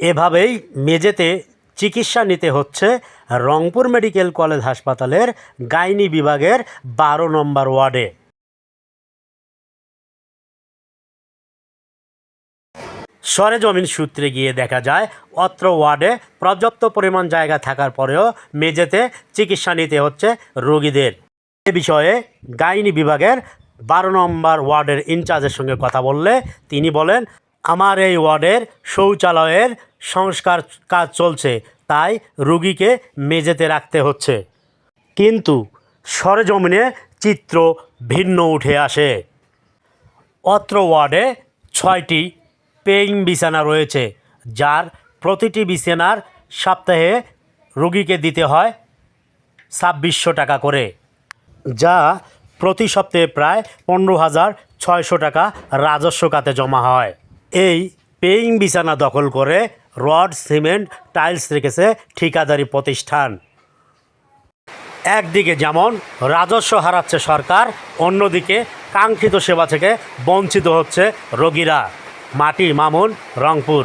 এভাবেই মেঝেতে চিকিৎসা নিতে হচ্ছে রংপুর মেডিকেল কলেজ হাসপাতালের গাইনি বিভাগের বারো নম্বর ওয়ার্ডে। সরেজমিন সূত্রে গিয়ে দেখা যায়, অত্র ওয়ার্ডে পর্যাপ্ত পরিমাণ জায়গা থাকার পরেও মেঝেতে চিকিৎসা নিতে হচ্ছে রোগীদের। এ বিষয়ে গাইনি বিভাগের বারো নম্বর ওয়ার্ডের ইনচার্জের সঙ্গে কথা বললে তিনি বলেন, আমার এই ওয়ার্ডের শৌচালয়ের সংস্কার কাজ চলছে, তাই রুগীকে মেঝেতে রাখতে হচ্ছে। কিন্তু সরেজমিনে চিত্র ভিন্ন উঠে আসে। অত্র ওয়ার্ডে ছয়টি পেইং বিছানা রয়েছে, যার প্রতিটি বিছানার সপ্তাহে রুগীকে দিতে হয় ছাব্বিশশো টাকা করে, যা প্রতি সপ্তাহে প্রায় পনেরো হাজার ছয়শো টাকা রাজস্ব খাতে জমা হয়। এই পেইং বিছানা দখল করে রড, সিমেন্ট, টাইলস রেখেছে ঠিকাদারি প্রতিষ্ঠান। একদিকে যেমন রাজস্ব হারাচ্ছে সরকার, অন্যদিকে কাঙ্ক্ষিত সেবা থেকে বঞ্চিত হচ্ছে রোগীরা। মাটি মামুন, রংপুর।